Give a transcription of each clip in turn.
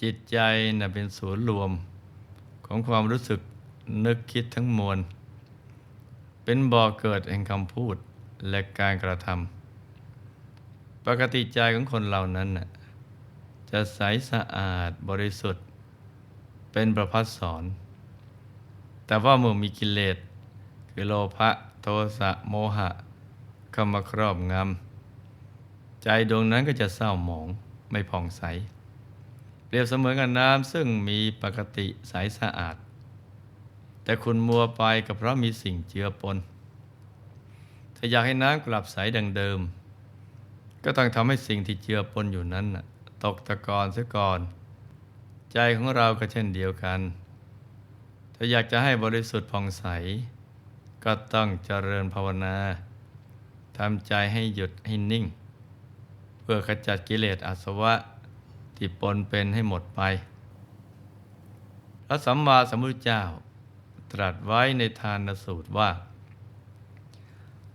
จิตใจน่ะเป็นศูนย์รวม ของความรู้สึกนึกคิดทั้งมวล เป็นบ่อเกิดแห่งคำพูดและการกระทำปกติใจของคนเหล่านั้นน่ะจะใสสะอาดบริสุทธิ์ เป็นประพัดสอน แต่ว่าเมื่อมีกิเลสคือโลภะโทสะโมหะเข้ามาครอบงำใจดวงนั้นก็จะเศร้าหมองไม่ผ่องใส เปรียบเสมือนกับน้ำซึ่งมีปกติใสสะอาด แต่คุณมัวไปก็เพราะมีสิ่งเจือปน ถ้าอยากให้น้ำกลับใสดังเดิม ก็ต้องทำให้สิ่งที่เจือปนอยู่นั้นตกตะกอนเสียก่อน ใจของเราก็เช่นเดียวกัน ถ้าอยากจะให้บริสุทธิ์ผ่องใส ก็ต้องเจริญภาวนาทำใจให้หยุดให้นิ่ง เพื่อขจัดกิเลสอาสวะ ที่ปนเป็นให้หมดไป พระสัมมาสัมพุทธเจ้า ตรัสไว้ในทานสูตรว่า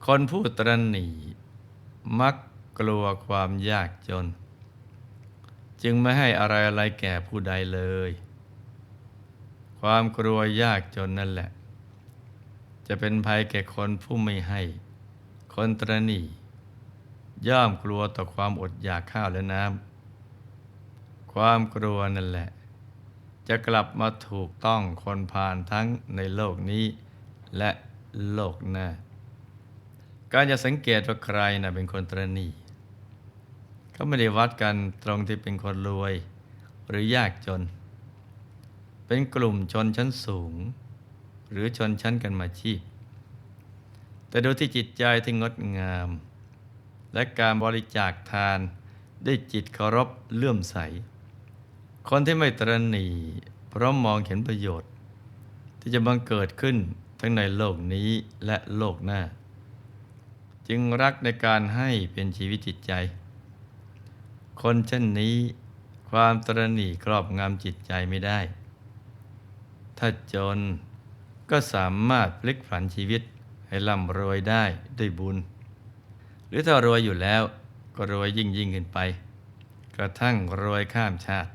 คนผู้ตรณีมักกลัวความยากจน จึงไม่ให้อะไรอะไรแก่ผู้ใดเลย ความกลัวยากจนนั่นแหละ จะเป็นภัยแก่คนผู้ไม่ให้ คนตรณีย่อมกลัวต่อความอดอยากข้าวและน้ำ ความกลัวนั่นแหละ จะกลับมาถูกต้องคนผ่านทั้งในโลกนี้และโลกหน้า การจะสังเกตว่าใครนะเป็นคนตรณีก็ไม่ได้วัดกันตรงที่เป็นคนรวย หรือยากจน เป็นกลุ่มชนชั้นสูง หรือชนชั้นกันมาชีพ แต่ดูที่จิตใจที่งดงาม และการบริจาคทานด้วยจิตเคารพเลื่อมใส คนที่ไม่ตรณีเพราะมองเห็นประโยชน์ ที่จะบังเกิดขึ้นทั้งในโลกนี้และโลกหน้า จึงรักในการให้เป็นชีวิตจิตใจ คนเช่นนี้ความตรณีครอบงำจิตใจไม่ได้ ถ้าจนก็สามารถพลิกผันชีวิตให้ร่ำรวยได้ด้วยบุญ หรือถ้ารวยอยู่แล้วก็รวยยิ่งยิ่งขึ้นไป กระทั่งรวยข้ามชาติ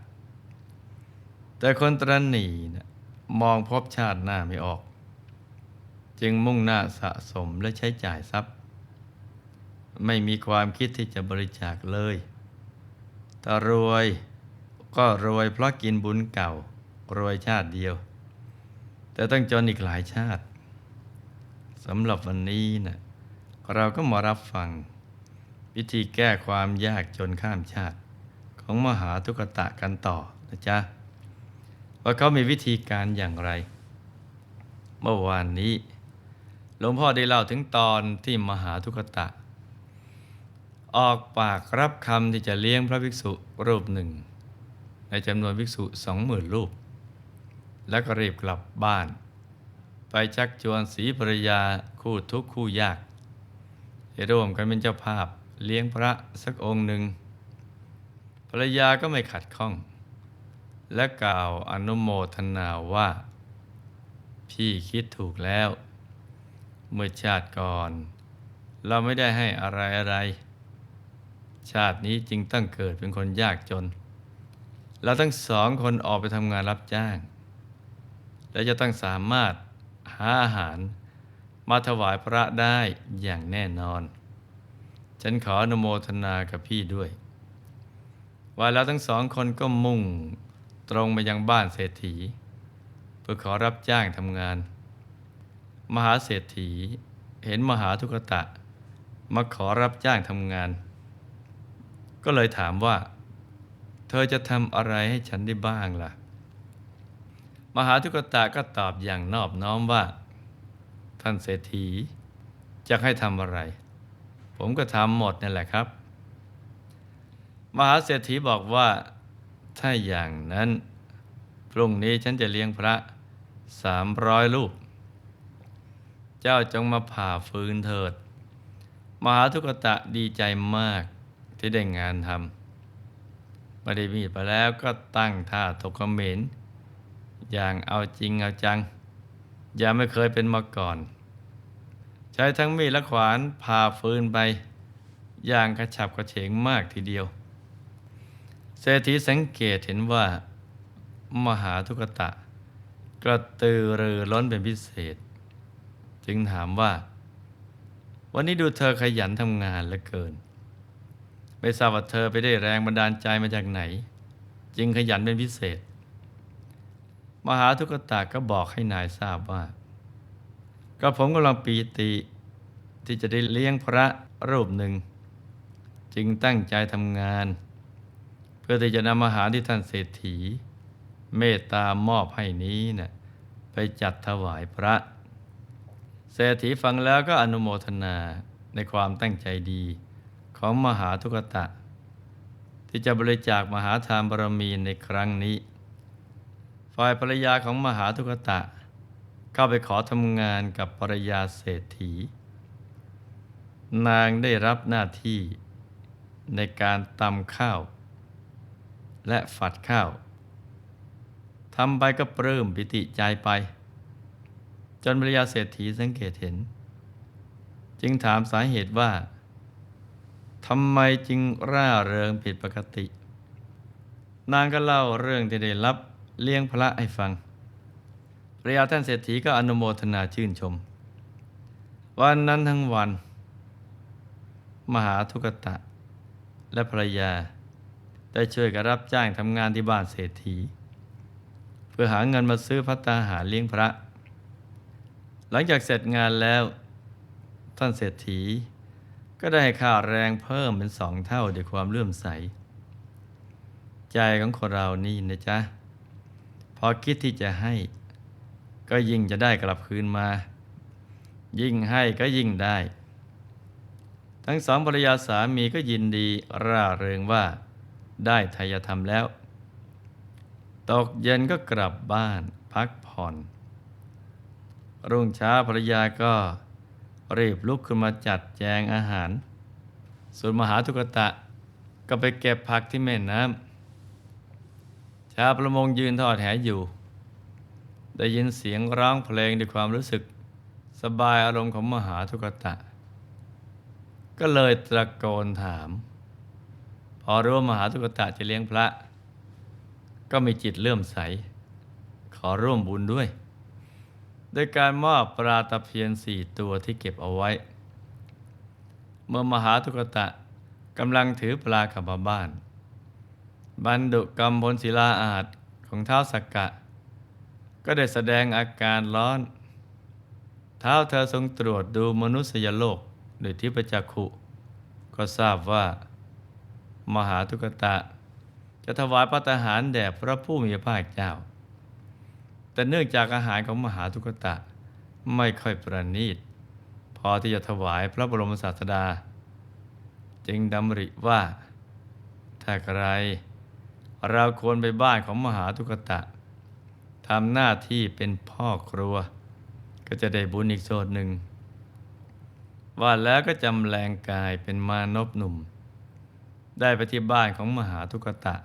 แต่คนตรณีนะมองพบชาติหน้าไม่ออก จึงมุ่งหน้าสะสมและใช้จ่ายทรัพย์ ไม่มีความคิดที่จะบริจาคเลยถ้ารวยก็รวยเพราะกินบุญเก่ารวยชาติเดียว แต่ต้องจนอีกหลายชาติสำหรับวันนี้นะเราก็มารับฟัง วิธีแก้ความยากจนข้ามชาติ ของมหาทุกตะกันต่อนะจ๊ะ ว่าเขามีวิธีการอย่างไร เมื่อวานนี้หลวงพ่อได้เล่าถึงตอนที่มหาทุกตะ ออกปากรับคำที่จะเลี้ยงพระภิกษุรูปหนึ่ง ในจำนวนภิกษุสองหมื่นรูป แล้วก็รีบกลับบ้าน ไปชักชวนสีภรยาคู่ทุกคู่ยากให้ร่วมกันเป็นเจ้าภาพเลี้ยงพระสักองค์หนึ่งภรรยาก็ไม่ขัดข้อง และกล่าวอนุโมทนาว่า พี่คิดถูกแล้ว เมื่อชาติก่อน เราไม่ได้ให้อะไรอะไร ชาตินี้จึงต้องเกิดเป็นคนยากจน เราทั้งสองคนออกไปทำงานรับจ้าง และจะต้องสามารถหาอาหารมาถวายพระได้อย่างแน่นอน ฉันขออนุโมทนากับพี่ด้วยว่าแล้วทั้งสองคนก็มุ่ง ตรงไปยังบ้านเศรษฐี เพื่อขอรับจ้างทำงาน มหาเศรษฐีเห็นมหาทุกตะ มาขอรับจ้างทำงาน ก็เลยถามว่า เธอจะทำอะไรให้ฉันได้บ้างล่ะ มหาทุกตะก็ตอบอย่างนอบน้อมว่า ท่านเศรษฐีจะให้ทำอะไร ผมก็ทำหมดนั่นแหละครับ มหาเศรษฐีบอกว่า ถ้าอย่างนั้น พรุ่งนี้ฉันจะเลี้ยงพระสามร้อยรูปเจ้าจงมาผ่าฟืนเถิด มหาทุกตะดีใจมากที่ได้งานทำไม่ได้มีไปแล้วก็ตั้งท่าถกเขมรอย่างเอาจริงเอาจัง อย่าไม่เคยเป็นมาก่อน ใช้ทั้งมีดและขวานผ่าฟืนไป อย่างกระฉับกระเฉงมากทีเดียว เศรษฐีสังเกตเห็นว่า มหาทุกตะ กระตือรือร้นเป็นพิเศษ จึงถามว่า วันนี้ดูเธอขยันทำงานเหลือเกิน ไม่ทราบว่าเธอไปได้แรงบันดาลใจมาจากไหน จึงขยันเป็นพิเศษ มหาทุกตะก็บอกให้นายทราบว่า ก็ผมกำลังปีติที่จะได้เลี้ยงพระรูปหนึ่ง จึงตั้งใจทำงาน พื่อที่จะนำอาหารที่ท่านเศรษฐี เมตตามอบให้นี้นะ่ะไปจัดถวายพระ เศรษฐีฟังแล้วก็อนุโมทนาในความตั้งใจดี ของมหาทุกตะ ที่จะบริจาคมหาทานบารมีในครั้งนี้ ฝ่ายภรรยาของมหาทุกตะ เข้าไปขอทำงานกับภรรยาเศรษฐี นางได้รับหน้าที่ในการตำข้าว และฝัดข้าวทำไปก็ปลื้มปิติใจไป จนภรรยาเศรษฐีสังเกตเห็น จึงถามสาเหตุว่าทำไมจึงร่าเริงผิดปกติ นางก็เล่าเรื่องที่ได้รับเลี้ยงพระให้ฟังภรรยาท่านเศรษฐีก็อนุโมทนาชื่นชม วันนั้นทั้งวัน มหาทุกตะ และภรรยา ได้ช่วยกันรับจ้างทำงานที่บ้านเศรษฐี เพื่อหาเงินมาซื้อพัตตาหารเลี้ยงพระ หลังจากเสร็จงานแล้ว ท่านเศรษฐี ก็ได้ให้ค่าแรงเพิ่มเป็นสองเท่าด้วยความเลื่อมใส ใจของคนเรานี่นะจ๊ะ พอคิดที่จะให้ ก็ยิ่งจะได้กลับคืนมา ยิ่งให้ก็ยิ่งได้ ทั้งสองภรรยาสามีก็ยินดีร่าเริงว่า ได้ทายธรรมแล้ว ตกเย็นก็กลับบ้านพักผ่อน รุ่งเช้าภรรยาก็รีบลุกขึ้นมาจัดแจงอาหาร ส่วนมหาทุกตะก็ไปเก็บผักที่แม่น้ำชาวประมงยืนทอดแหอยู่ ได้ยินเสียงร้องเพลงด้วยความรู้สึก สบายอารมณ์ของมหาทุกตะ ก็เลยตะโกนถาม อรู้ว่ามหาทุกตะจะเลี้ยงพระ ก็มีจิตเลื่อมใส ขอร่วมบุญด้วย โดยการมอบปลาตะเพียนสี่ตัวที่เก็บเอาไว้ เมื่อมหาทุกตะกำลังถือปลากลับมาบ้านบันดุกรรมพลศิลาอาจของเท้าสักกะ ก็ได้แสดงอาการร้อน เท้าเธอทรงตรวจดูมนุษยโลกโดยทิพจักขุ ก็ทราบว่า มหาทุกตะ จะถวายพระทหารแด่พระผู้มีพระภาคเจ้า แต่เนื่องจากอาหารของมหาทุกตะไม่ค่อยประณีต พอที่จะถวายพระบรมศาสดา จึงดำริว่า ถ้าใคร เราควรไปบ้านของมหาทุกตะทำหน้าที่เป็นพ่อครัว ก็จะได้บุญอีกโซนหนึ่งว่าแล้วก็จำแรงกายเป็นมานพหนุ่ม ได้ไปที่บ้านของมหาทุกตะ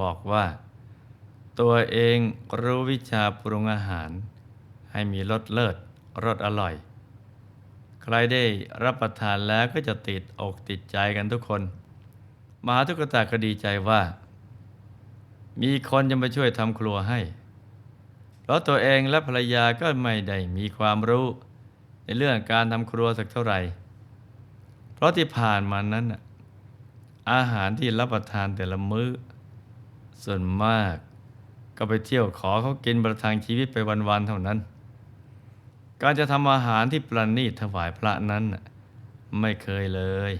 บอกว่า ตัวเองรู้วิชาปรุงอาหาร ให้มีรสเลิศรสอร่อย ใครได้รับประทานแล้วก็จะติดอกติดใจกันทุกคน มหาทุกตะก็ดีใจว่า มีคนจะมาช่วยทำครัวให้ เพราะตัวเองและภรรยาก็ไม่ได้มีความรู้ ในเรื่องการทำครัวสักเท่าไหร่ เพราะที่ผ่านมานั้นน่ะ อาหารที่รับประทานแต่ละมื้อ ส่วนมากก็ไปเที่ยวขอเขากินประทังชีวิตไปวันๆเท่านั้น การจะทำอาหารที่ประณีตถวายพระนั้นไม่เคยเลย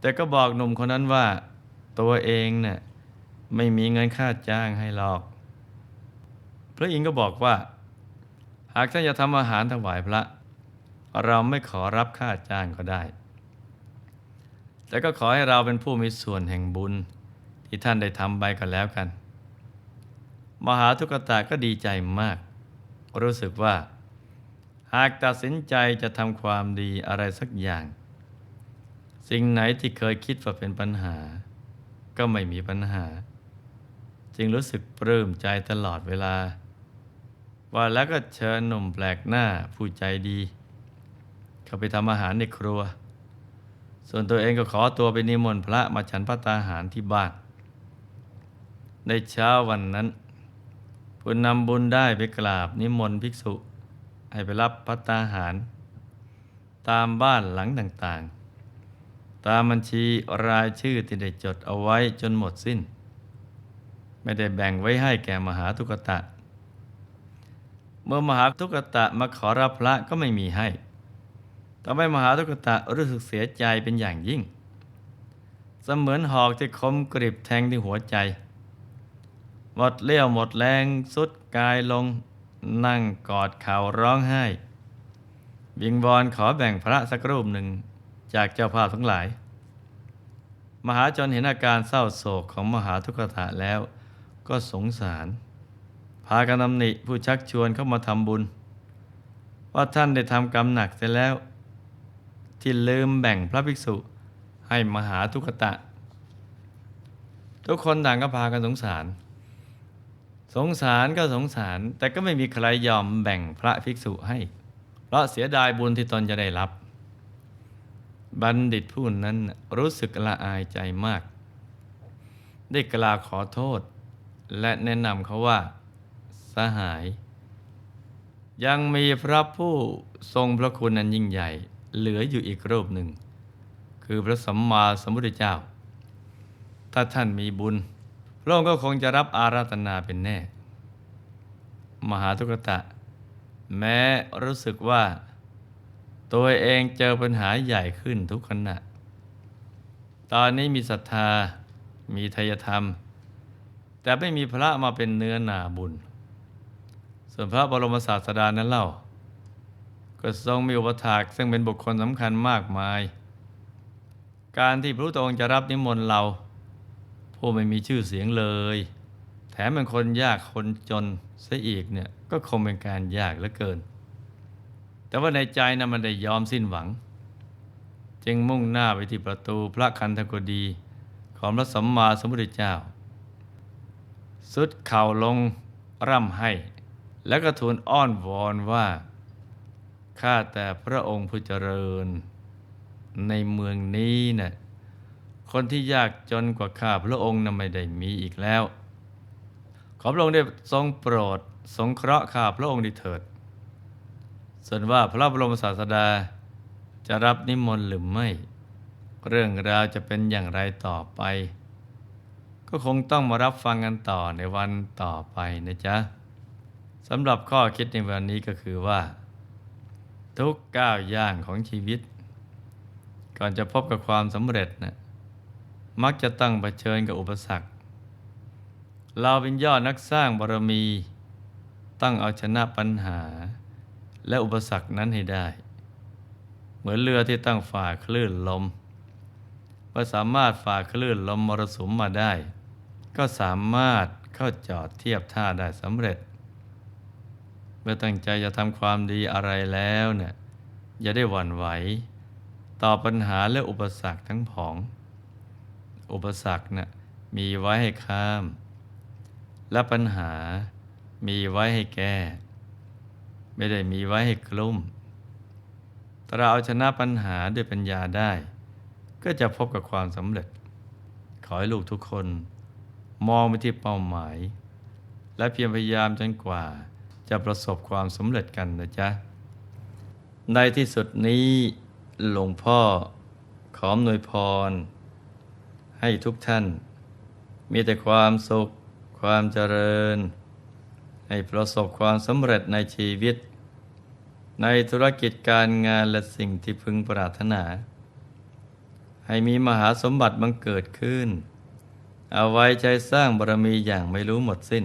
แต่ก็บอกหนุ่มคนนั้นว่า ตัวเองเนี่ยไม่มีเงินค่าจ้างให้หรอก พระอินทร์ก็บอกว่า หากท่านจะทำอาหารถวายพระ เราไม่ขอรับค่าจ้างก็ได้ แต่ก็ขอให้เราเป็นผู้มีส่วนแห่งบุญ ที่ท่านได้ทำไปก็แล้วกัน มหาทุกตะก็ดีใจมาก รู้สึกว่า หากตัดสินใจจะทำความดีอะไรสักอย่าง สิ่งไหนที่เคยคิดว่าเป็นปัญหา ก็ไม่มีปัญหา จึงรู้สึกปลื้มใจตลอดเวลา ว่าแล้วก็เชิญหนุ่มแปลกหน้าผู้ใจดี เข้าไปทำอาหารในครัว ส่วนตัวเองก็ขอตัวไปนิมนต์พระมาฉันพระตาหารที่บ้าน ในเช้าวันนั้นผู้นำบุญได้ไปกราบนิมนต์ภิกษุ ให้ไปรับพัตตาหาร ตามบ้านหลังต่างๆ ตามบัญชีรายชื่อที่ได้จดเอาไว้จนหมดสิ้น ไม่ได้แบ่งไว้ให้แก่มหาทุกตะ เมื่อมหาทุกตะมาขอรับพระก็ไม่มีให้ ทำให้มหาทุกตะรู้สึกเสียใจเป็นอย่างยิ่ง เสมือนหอกที่คมกริบแทงที่หัวใจ หมดเลี้ยวหมดแรงสุดกายลง นั่งกอดเข่าร้องไห้วิงวอนขอแบ่งพระสักรูปหนึ่งจากเจ้าภาพทั้งหลาย มหาจนเห็นอาการเศร้าโศกของมหาทุกตะแล้ว ก็สงสาร พากันนำหนิผู้ชักชวนเข้ามาทำบุญ ว่าท่านได้ทำกรรมหนักเสร็จแล้ว ที่ลืมแบ่งพระภิกษุให้มหาทุกตะ ทุกคนต่างก็พากันสงสาร สงสารก็สงสาร แต่ก็ไม่มีใครยอมแบ่งพระภิกษุให้ เพราะเสียดายบุญที่ตนจะได้รับ บัณฑิตผู้นั้นรู้สึกละอายใจมาก ได้กล่าวขอโทษ และแนะนำเขาว่า สหาย ยังมีพระผู้ทรงพระคุณอันยิ่งใหญ่ เหลืออยู่อีกรูปหนึ่ง คือพระสัมมาสัมพุทธเจ้า ถ้าท่านมีบุญพระองค์ก็คงจะรับอาราธนาเป็นแน่ มหาทุกตะ แม้รู้สึกว่า ตัวเองเจอปัญหาใหญ่ขึ้นทุกขณะ ตอนนี้มีศรัทธา มีทายธรรม แต่ไม่มีพระมาเป็นเนื้อนาบุญ ส่วนพระบรมศาสดานั้นเล่า ก็ทรงมีอุปถากซึ่งเป็นบุคคลสำคัญมากมาย การที่พระพุทธองค์จะรับนิมนต์เรา ผู้ไม่มีชื่อเสียงเลย แถมเป็นคนยากคนจนซะอีกเนี่ยก็คงเป็นการยากเหลือเกิน แต่ว่าในใจนะมันได้ยอมสิ้นหวัง จึงมุ่งหน้าไปที่ประตูพระคันธกุฎีของพระสัมมาสัมพุทธเจ้า สุดเข่าลงร่ำให้ แล้วก็ทูลอ้อนวอนว่า ข้าแต่พระองค์ผู้เจริญ ในเมืองนี้นะ่ะคนที่ยากจนกว่าข้าพระองค์นั้นไม่ได้มีอีกแล้ว ขอพระองค์ได้ทรงโปรดสงเคราะห์ข้าพระองค์ดีเถิด ส่วนว่าพระบรมศาสดาจะรับนิมนต์หรือไม่ เรื่องราวจะเป็นอย่างไรต่อไป ก็คงต้องมารับฟังกันต่อในวันต่อไปนะจ๊ะสำหรับข้อคิดในวันนี้ก็คือว่า ทุกก้าวย่างของชีวิต ก่อนจะพบกับความสำเร็จนะมักจะต้องเผชิญกับอุปสรรค เราเป็นยอดนักสร้างบารมี ต้องเอาชนะปัญหา และอุปสรรคนั้นให้ได้ เหมือนเรือที่ต้องฝ่าคลื่นลมเมื่อสามารถฝ่าคลื่นลมมรสุมมาได้ ก็สามารถเข้าจอดเทียบท่าได้สำเร็จ เมื่อตั้งใจจะทำความดีอะไรแล้วเนี่ยอย่าได้หวั่นไหว ต่อปัญหาและอุปสรรคทั้งผอง อุปสรรคนะ่ะมีไว้ให้ข้าม และปัญหามีไว้ให้แก้ ไม่ได้มีไว้ให้กลุ้มถ้าเราเอาชนะปัญหาด้วยปัญญาได้ ก็จะพบกับความสำเร็จ ขอให้ลูกทุกคน มองไปที่เป้าหมาย และเพียรพยายามจนกว่า จะประสบความสำเร็จกันนะจ๊ะ ในที่สุดนี้หลวงพ่อขออำนวยพร ให้ทุกท่าน มีแต่ความสุข ความเจริญ ให้ประสบความสำเร็จในชีวิต ในธุรกิจการงานและสิ่งที่พึงปรารถนา ให้มีมหาสมบัติบังเกิดขึ้น เอาไว้ใจสร้างบารมีอย่างไม่รู้หมดสิ้น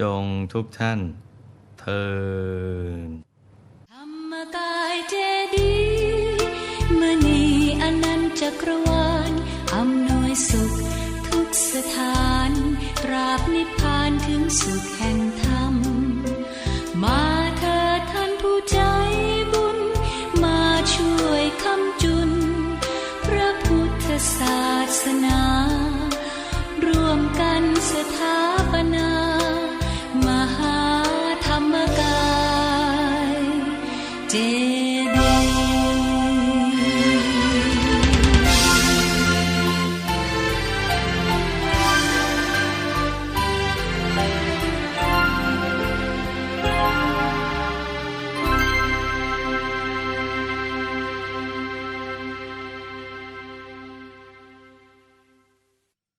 จงทุกท่านเทินธรรมกายเจดีมณีอนันตจักรวาลอำนวยสุขทุกสถานตราบนิพพานถึงสุขแห่งธรรม มาเถิดท่านผู้ใจบุญ มาช่วยคำจุน พระพุทธศาสนารวมกันสถาน